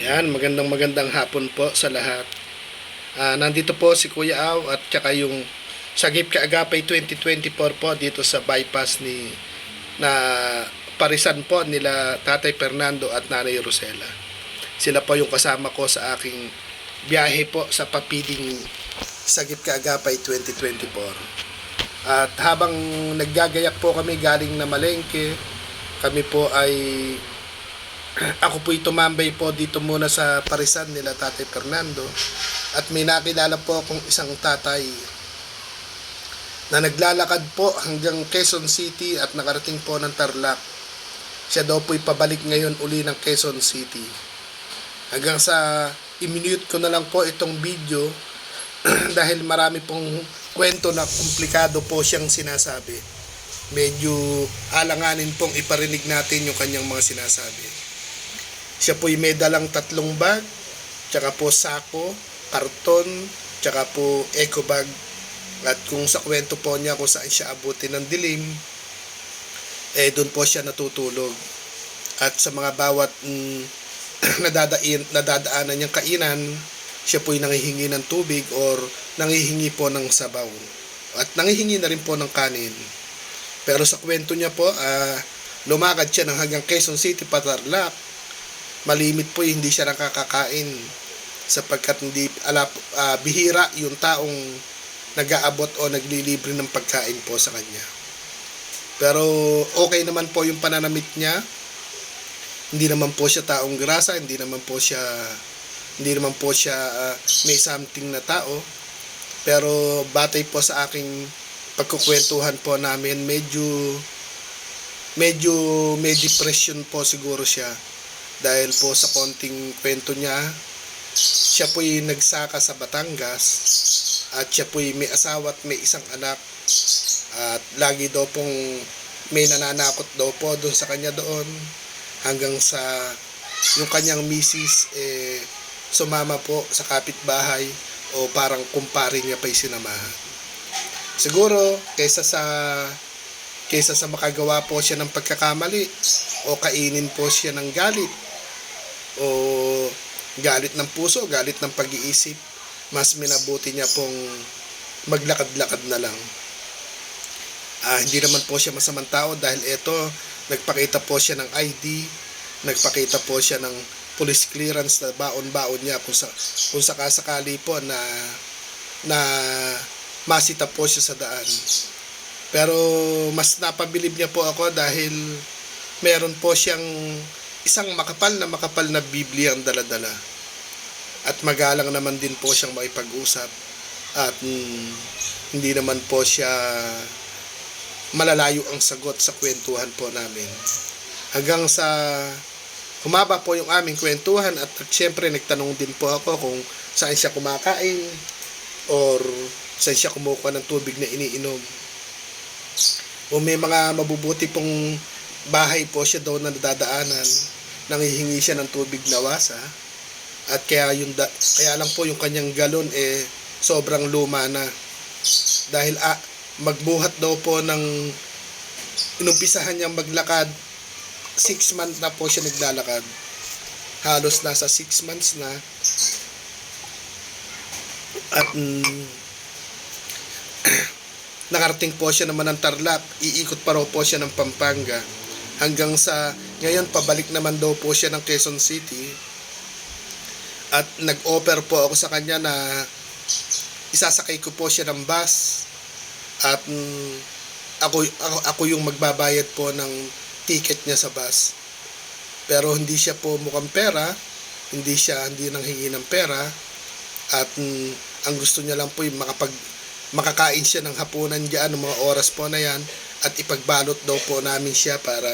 Yan, magandang magandang hapon po sa lahat. Ah, nandito po si Kuya Aw at tsaka yung Sagip Kaagapay 2024 po dito sa bypass ni na parisan po nila Tatay Fernando at Nanay Rosela. Sila po yung kasama ko sa aking biyahe po sa Papiding Sagip Kaagapay 2024. At habang naggagayak po kami galing na Malengke, kami po ay ako po'y tumambay po dito muna sa parisan nila Tatay Fernando at may nakilala po akong isang tatay na naglalakad po hanggang Quezon City at nakarating po ng Tarlac. Siya daw po'y pabalik ngayon uli ng Quezon City. Hanggang sa iminute ko na lang po itong video dahil marami pong kwento na komplikado po siyang sinasabi. Medyo alanganin pong iparinig natin yung kanyang mga sinasabi. Siya po'y may dalang tatlong bag, tsaka po sako, karton, tsaka po eco bag. At kung sa kwento po niya kung saan siya abutin ng dilim, eh doon po siya natutulog. At sa mga bawat mm, nadadain, nadadaanan niyang kainan, siya po'y nangihingi ng tubig or nangihingi po ng sabaw. At nangihingi na rin po ng kanin. Pero sa kwento niya po, ah, lumakad siya ng hanggang Quezon City, Patarlac, malimit po hindi siya nakakakain sapagkat hindi ala, ah, bihira yung taong nag-aabot o naglilibre ng pagkain po sa kanya. Pero okay naman po yung pananamit niya. Hindi naman po siya taong grasa, hindi naman po siya hindi naman po siya ah, may something na tao. Pero batay po sa aking pagkukwentuhan po namin, medyo medyo may depression po siguro siya dahil po sa konting kwento niya siya po'y nagsaka sa Batangas at siya po'y may asawa at may isang anak. At lagi daw pong may nananakot daw po doon sa kanya doon hanggang sa yung kanyang misis eh, sumama po sa kapitbahay o parang kumpare niya pa'y sinamahan. Siguro kaysa sa kaysa sa makagawa po siya ng pagkakamali o kainin po siya ng galit o galit ng puso, galit ng pag-iisip, mas minabuti niya pong maglakad-lakad na lang. Ah, hindi naman po siya masamang tao dahil ito, nagpakita po siya ng ID, nagpakita po siya ng police clearance na baon-baon niya kung, sa, kung sakasakali po na na masita po siya sa daan. Pero mas napabilib niya po ako dahil meron po siyang isang makapal na makapal na Biblia ang daladala. At magalang naman din po siyang makipag-usap. At mm, hindi naman po siya malalayo ang sagot sa kwentuhan po namin. Hanggang sa humaba po yung aming kwentuhan at, at syempre nagtanong din po ako kung saan siya kumakain or saan siya kumukuha ng tubig na iniinom. O may mga mabubuti pong bahay po siya daw na nadadaanan. Nangihingi siya ng tubig na wasa. At kaya yung da, kaya lang po yung kanyang galon eh sobrang luma na. Dahil ah, magbuhat daw po ng inumpisahan niyang maglakad. 6 months na po siya naglalakad. Halos nasa 6 months na. At mm, nakarating po siya naman ng Tarlac. Iikot pa raw po siya ng Pampanga hanggang sa ngayon pabalik naman daw po siya ng Quezon City. At nag-offer po ako sa kanya na isasakay ko po siya ng bus. At mm, ako, ako, ako yung magbabayad po ng ticket niya sa bus. Pero hindi siya po mukhang pera. Hindi siya hindi nang hingi ng pera. At mm, ang gusto niya lang po yung makapag makakain siya ng hapunan diyan ng mga oras po na yan at ipagbalot daw po namin siya para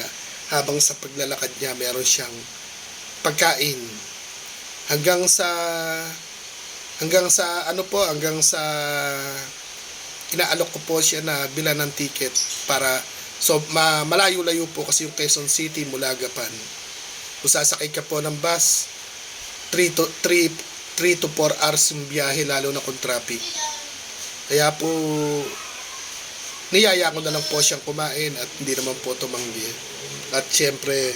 habang sa paglalakad niya meron siyang pagkain. Hanggang sa hanggang sa ano po hanggang sa inaalok ko po siya na bilan ng ticket para so ma, malayo-layo po kasi yung Quezon City mula Gapan kung sasakay ka po ng bus 3 to 3 3 to 4 hours yung biyahe lalo na kung traffic. Kaya po niyaya ko na lang po siyang kumain at hindi naman po tumanggi. At syempre,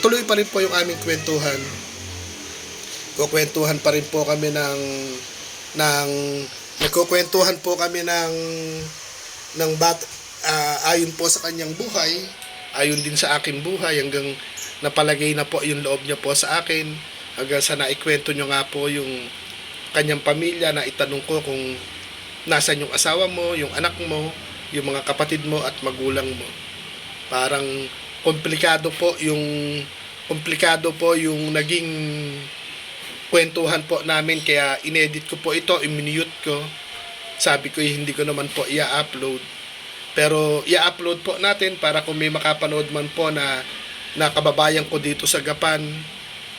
tuloy pa rin po yung aming kwentuhan. Kukwentuhan pa rin po kami ng ng nagkukwentuhan po kami ng ng bat ah, ayon po sa kanyang buhay, ayon din sa aking buhay hanggang napalagay na po yung loob niya po sa akin hanggang sa naikwento niyo nga po yung kanyang pamilya na itanong ko kung nasan yung asawa mo, yung anak mo, yung mga kapatid mo at magulang mo. Parang komplikado po yung komplikado po yung naging kwentuhan po namin kaya inedit ko po ito, i-mute ko. Sabi ko eh, hindi ko naman po i-upload. Pero i-upload po natin para kung may makapanood man po na na kababayan ko dito sa Gapan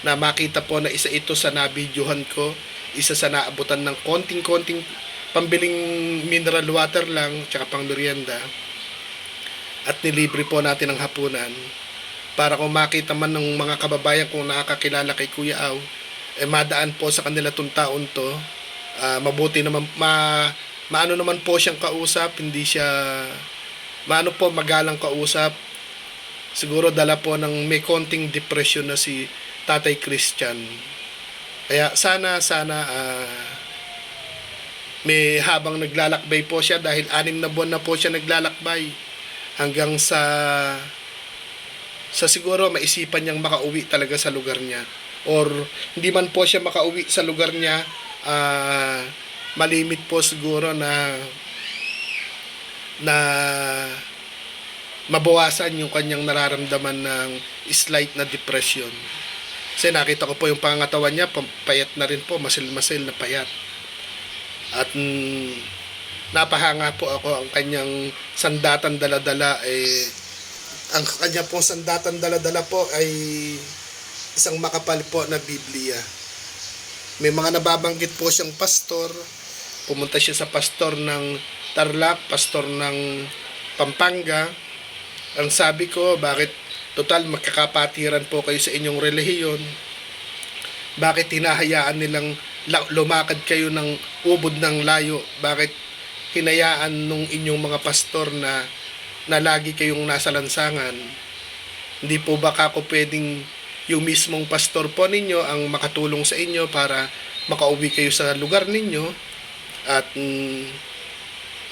na makita po na isa ito sa nabidyohan ko, isa sa naabutan ng konting-konting pambiling mineral water lang tsaka pang merienda at nilibre po natin ang hapunan para kung makita man ng mga kababayan kung nakakakilala kay Kuya Aw eh madaan po sa kanila tong taon to. Ah, mabuti naman ma maano naman po siyang kausap hindi siya maano po magalang kausap. Siguro dala po ng may konting depression na si Tatay Christian. Kaya sana sana ah, may habang naglalakbay po siya dahil anim na buwan na po siya naglalakbay hanggang sa sa siguro maisipan niyang makauwi talaga sa lugar niya or hindi man po siya makauwi sa lugar niya ah, malimit po siguro na na mabawasan yung kanyang nararamdaman ng slight na depression. Kasi nakita ko po yung pangatawan niya, payat na rin po, masil-masil na payat. At mm, napahanga po ako ang kanyang sandatan dala-dala eh ang kanya pong sandatan dala-dala po ay isang makapal po na Biblia. May mga nababanggit po siyang pastor. Pumunta siya sa pastor ng Tarlac, pastor ng Pampanga. Ang sabi ko, bakit total magkakapatiran po kayo sa inyong relihiyon? Bakit hinahayaan nilang la- lumakad kayo ng ubod ng layo? Bakit hinayaan nung inyong mga pastor na na lagi kayong nasa lansangan? Hindi po ba kako pwedeng yung mismong pastor po ninyo ang makatulong sa inyo para makauwi kayo sa lugar ninyo at mm,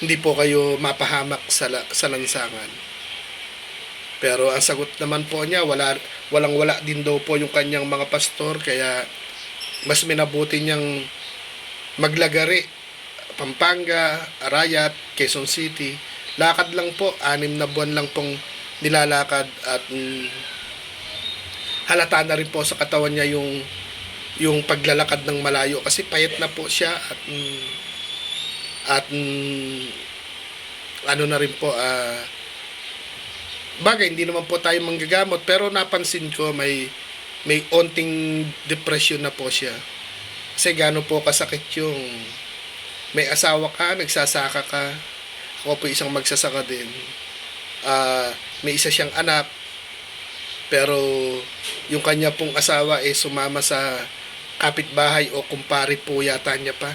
hindi po kayo mapahamak sa, sa lansangan. Pero ang sagot naman po niya, wala, walang wala din daw po yung kanyang mga pastor kaya mas minabuti niyang maglagari Pampanga, Arayat, Quezon City. Lakad lang po, anim na buwan lang pong nilalakad at mm, halata na rin po sa katawan niya yung yung paglalakad ng malayo kasi payat na po siya at mm, at mm, ano na rin po ah bagay hindi naman po tayo manggagamot pero napansin ko may may onting depression na po siya kasi gaano po kasakit yung may asawa ka nagsasaka ka ako po isang magsasaka din ah may isa siyang anak pero yung kanya pong asawa eh sumama sa kapitbahay o kumpare po yata niya pa.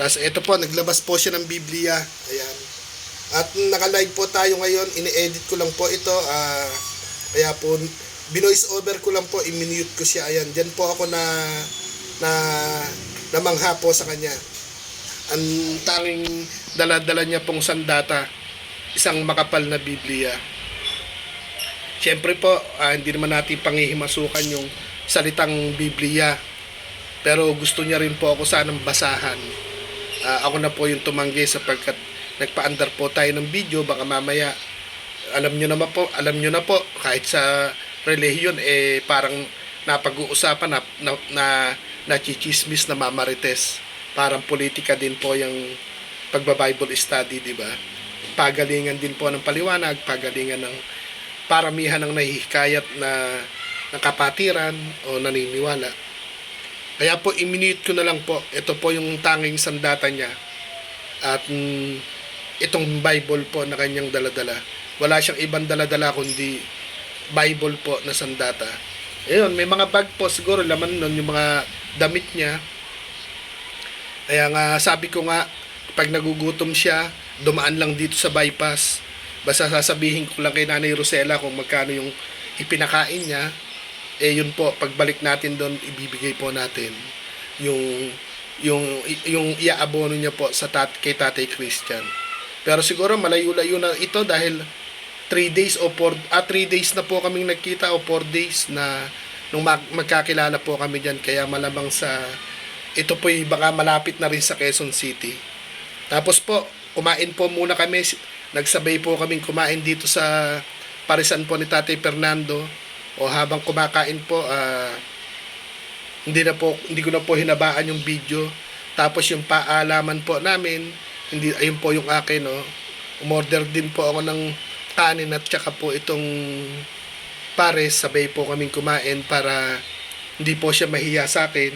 Tapos ito po, naglabas po siya ng Biblia. Ayan. At naka-live po tayo ngayon. Ini-edit ko lang po ito. ah kaya po, binoise over ko lang po. I-mute ko siya. Ayan. Diyan po ako na na namangha po sa kanya. Ang tanging dala-dala niya pong sandata. Isang makapal na Biblia. Siyempre po, ah, hindi naman natin pangihimasukan yung salitang Biblia. Pero gusto niya rin po ako sanang basahan. Ah, ako na po yung tumanggi sapagkat nagpaandar po tayo ng video. Baka mamaya, alam nyo naman po, alam nyo na po, kahit sa relihiyon, eh parang napag-uusapan na, na, na nachichismis na mamarites. Parang politika din po yung pagba-Bible study, di ba? Pagalingan din po ng paliwanag, pagalingan ng paramihan ng nahihikayat na nakapatiran o naniniwala. Kaya po, i-minute ko na lang po. Ito po yung tanging sandata niya. At mm, itong Bible po na kanyang daladala. Wala siyang ibang daladala kundi Bible po na sandata. Ayun, may mga bag po siguro laman nun yung mga damit niya. Kaya nga sabi ko nga pag nagugutom siya, dumaan lang dito sa bypass. Basta sasabihin ko lang kay Nanay Rosella kung magkano yung ipinakain niya. eh yun po, pagbalik natin doon, ibibigay po natin yung yung yung iaabono niya po sa tat kay Tatay Christian. Pero siguro malayo-layo na ito dahil 3 days o 4 ah 3 days na po kaming nagkita o 4 days na nung mag, magkakilala po kami diyan kaya malamang sa ito po baka malapit na rin sa Quezon City. Tapos po, kumain po muna kami, nagsabay po kaming kumain dito sa parisan po ni Tatay Fernando. O habang kumakain po ah hindi na po hindi ko na po hinabaan yung video. Tapos yung paalaman po namin hindi ayun po yung akin no umorder din po ako ng kanin at saka po itong pares sabay po kaming kumain para hindi po siya mahiya sa akin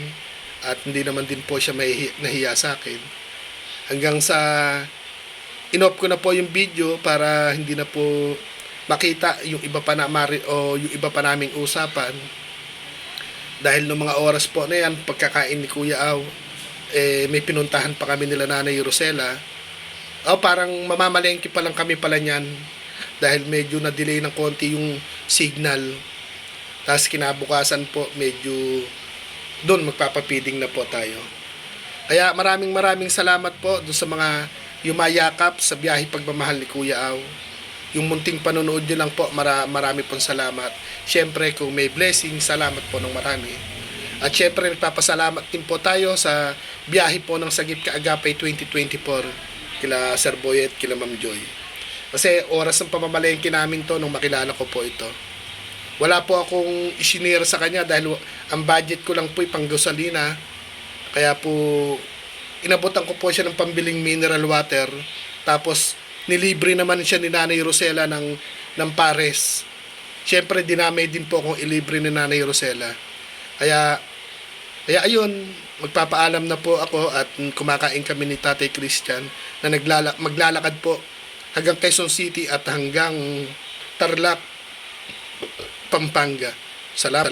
at hindi naman din po siya mahihi, nahiya sa akin. Hanggang sa inop ko na po yung video para hindi na po makita yung iba pa na mari, o yung iba pa naming usapan. Dahil no mga oras po na yan, pagkakain ni Kuya Aw, eh, may pinuntahan pa kami nila Nanay Rosela. O parang mamamalengke pa lang kami pala niyan dahil medyo na-delay ng konti yung signal. Tapos kinabukasan po, medyo doon magpapapiding na po tayo. Kaya maraming maraming salamat po doon sa mga yumayakap sa biyahe pagmamahal ni Kuya Aw. Yung munting panonood nyo lang po, mara, marami pong salamat. Siyempre, kung may blessing, salamat po ng marami. At siyempre, nagpapasalamat din po tayo sa biyahe po ng Sagip Kaagapay 2024 kila Sir Boy at kila Ma'am Joy. Kasi oras ng pamamalengke namin to nung makilala ko po ito. Wala po akong isinira sa kanya dahil ang budget ko lang po ay pang gasolina. Kaya po, inabutan ko po siya ng pambiling mineral water. Tapos, nilibre naman siya ni Nanay Rosela ng, ng pares. Siyempre, dinamay din po akong ilibre ni Nanay Rosela. Kaya, kaya ayun, magpapaalam na po ako at kumakain kami ni Tatay Christian na naglala, maglalakad po hanggang Quezon City at hanggang Tarlac, Pampanga. Salamat.